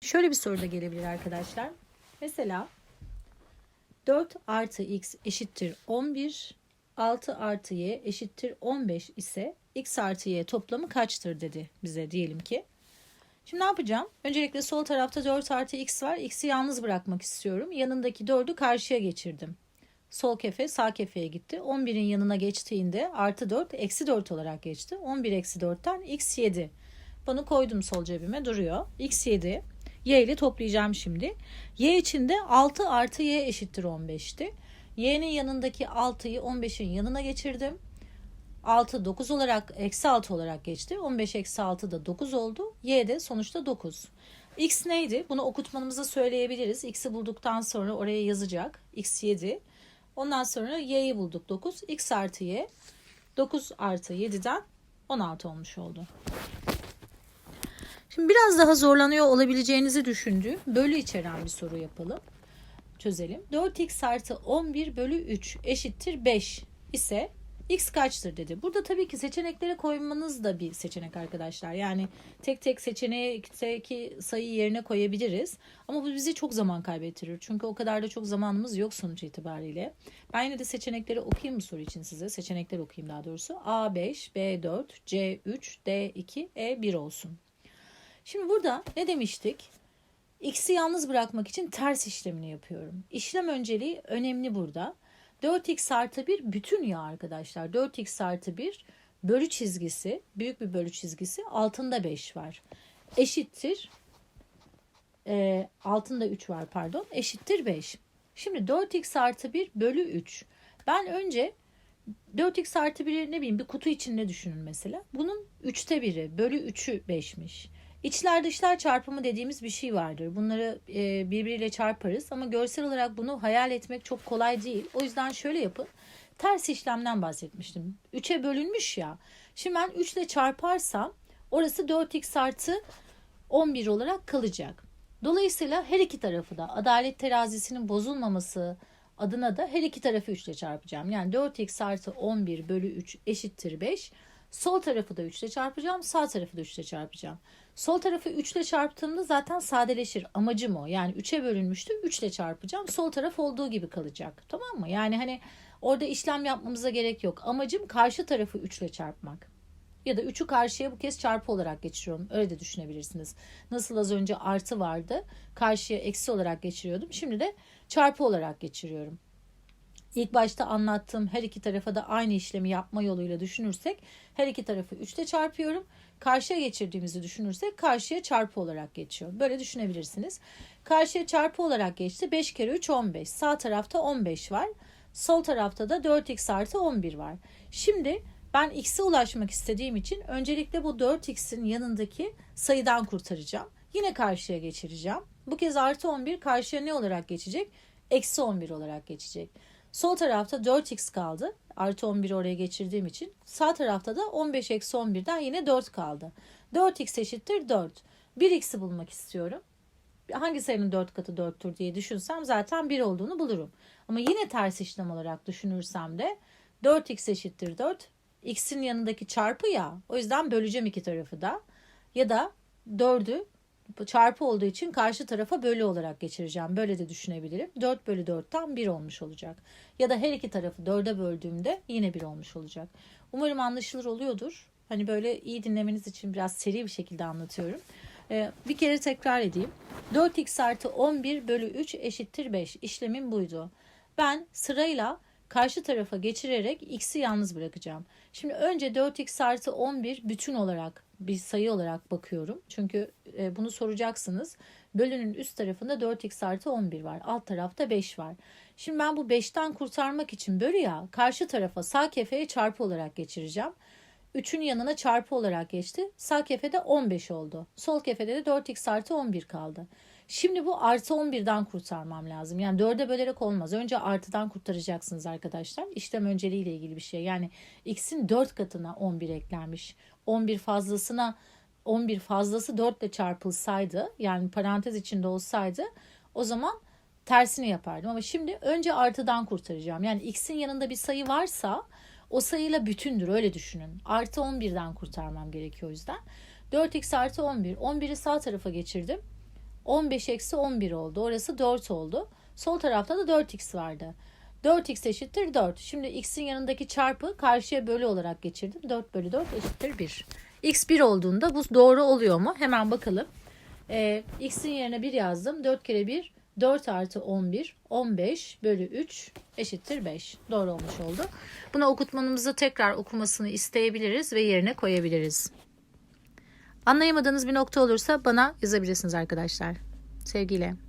Şöyle bir soru da gelebilir arkadaşlar. Mesela 4 artı x eşittir 11, 6 artı y eşittir 15 ise x artı y toplamı kaçtır dedi bize diyelim ki. Şimdi ne yapacağım? Öncelikle sol tarafta 4 artı x var. X'i yalnız bırakmak istiyorum. Yanındaki 4'ü karşıya geçirdim. Sol kefe sağ kefeye gitti. 11'in yanına geçtiğinde artı 4 eksi 4 olarak geçti. 11 eksi 4'ten x 7. Bunu koydum sol cebime duruyor. x 7. Y ile toplayacağım şimdi. Y için de 6 artı y eşittir 15'ti. Y'nin yanındaki 6'yı 15'in yanına geçirdim. 6 9 olarak eksi 6 olarak geçti. 15 eksi 6 da 9 oldu. Y de sonuçta 9. X neydi? Bunu okutmanımızı söyleyebiliriz. X'i bulduktan sonra oraya yazacak. X 7. Ondan sonra Y'yi bulduk 9. X artı Y. 9 artı 7'den 16 olmuş oldu. Şimdi biraz daha zorlanıyor olabileceğinizi düşündüğüm bölü içeren bir soru yapalım. Çözelim. 4x artı 11 bölü 3 eşittir 5 ise x kaçtır dedi. Burada tabii ki seçeneklere koymanız da bir seçenek arkadaşlar. Yani tek tek seçenekteki sayı yerine koyabiliriz. Ama bu bizi çok zaman kaybettirir. Çünkü o kadar da çok zamanımız yok sonuç itibariyle. Ben yine de seçenekleri okuyayım mı soru için size? Seçenekler okuyayım daha doğrusu. A5, B4, C3, D2, E1 olsun. Şimdi burada ne demiştik? X'i yalnız bırakmak için ters işlemini yapıyorum. İşlem önceliği önemli burada. 4x artı 1 bütün ya arkadaşlar. 4x artı 1 bölü çizgisi, büyük bir bölü çizgisi altında 5 var. Eşittir, e, altında 3 var pardon, eşittir 5. Şimdi 4x artı 1 bölü 3. Ben önce 4x artı 1'i ne bileyim bir kutu içinde düşünün mesela. Bunun 3'te 1'i bölü 3'ü 5'miş. İçler dışlar çarpımı dediğimiz bir şey vardır. Bunları e, birbiriyle çarparız ama görsel olarak bunu hayal etmek çok kolay değil. O yüzden şöyle yapın. Ters işlemden bahsetmiştim. 3'e bölünmüş ya. Şimdi ben 3 ile çarparsam orası 4x artı 11 olarak kalacak. Dolayısıyla her iki tarafı da adalet terazisinin bozulmaması adına da her iki tarafı 3 ile çarpacağım. Yani 4x artı 11 bölü 3 eşittir 5. Sol tarafı da 3 ile çarpacağım. Sağ tarafı da 3 ile çarpacağım. Sol tarafı 3 ile çarptığımda zaten sadeleşir. Amacım o. Yani 3'e bölünmüştü. 3 ile çarpacağım. Sol taraf olduğu gibi kalacak. Tamam mı? Yani hani orada işlem yapmamıza gerek yok. Amacım karşı tarafı 3 ile çarpmak. Ya da 3'ü karşıya bu kez çarpı olarak geçiriyorum. Öyle de düşünebilirsiniz. Nasıl az önce artı vardı. Karşıya eksi olarak geçiriyordum. Şimdi de çarpı olarak geçiriyorum. İlk başta anlattığım her iki tarafa da aynı işlemi yapma yoluyla düşünürsek her iki tarafı 3 ile çarpıyorum. Karşıya geçirdiğimizi düşünürsek karşıya çarpı olarak geçiyor. Böyle düşünebilirsiniz. Karşıya çarpı olarak geçti. 5 kere 3 15. Sağ tarafta 15 var. Sol tarafta da 4x artı 11 var. Şimdi ben x'e ulaşmak istediğim için öncelikle bu 4x'in yanındaki sayıdan kurtaracağım. Yine karşıya geçireceğim. Bu kez artı 11 karşıya ne olarak geçecek? Eksi 11 olarak geçecek. Sol tarafta 4x kaldı. Artı 11'i oraya geçirdiğim için. Sağ tarafta da 15 eksi 11'den yine 4 kaldı. 4x eşittir 4. 1x'i bulmak istiyorum. Hangi sayının 4 katı 4'tür diye düşünsem zaten 1 olduğunu bulurum. Ama yine ters işlem olarak düşünürsem de 4x eşittir 4. x'in yanındaki çarpı ya. O yüzden böleceğim iki tarafı da. Ya da 4'ü çarpı olduğu için karşı tarafa bölü olarak geçireceğim. Böyle de düşünebilirim. 4 bölü 4'ten 1 olmuş olacak. Ya da her iki tarafı 4'e böldüğümde yine 1 olmuş olacak. Umarım anlaşılır oluyordur. Hani böyle iyi dinlemeniz için biraz seri bir şekilde anlatıyorum. Ee, bir kere tekrar edeyim. 4x artı 11 bölü 3 eşittir 5. İşlemim buydu. Ben sırayla karşı tarafa geçirerek x'i yalnız bırakacağım. Şimdi önce 4x artı 11 bütün olarak bir sayı olarak bakıyorum. Çünkü e, bunu soracaksınız. Bölünün üst tarafında 4x artı 11 var. Alt tarafta 5 var. Şimdi ben bu 5'ten kurtarmak için bölü ya karşı tarafa sağ kefeye çarpı olarak geçireceğim. 3'ün yanına çarpı olarak geçti. Sağ kefede 15 oldu. Sol kefede de 4x artı 11 kaldı. Şimdi bu artı 11'den kurtarmam lazım. Yani 4'e bölerek olmaz. Önce artıdan kurtaracaksınız arkadaşlar. İşlem önceliğiyle ilgili bir şey. Yani x'in 4 katına 11 eklenmiş. 11 fazlasına 11 fazlası 4 ile çarpılsaydı yani parantez içinde olsaydı o zaman tersini yapardım. Ama şimdi önce artıdan kurtaracağım. Yani x'in yanında bir sayı varsa o sayıyla bütündür öyle düşünün. Artı 11'den kurtarmam gerekiyor o yüzden. 4x artı 11. 11'i sağ tarafa geçirdim. 15 eksi 11 oldu. Orası 4 oldu. Sol tarafta da 4x vardı. 4x eşittir 4. Şimdi x'in yanındaki çarpı karşıya bölü olarak geçirdim. 4 bölü 4 eşittir 1. x 1 olduğunda bu doğru oluyor mu? Hemen bakalım. Ee, x'in yerine 1 yazdım. 4 kere 1 4 artı 11 15 bölü 3 eşittir 5. Doğru olmuş oldu. Bunu okutmanımızı tekrar okumasını isteyebiliriz ve yerine koyabiliriz. Anlayamadığınız bir nokta olursa bana yazabilirsiniz arkadaşlar. Sevgiyle.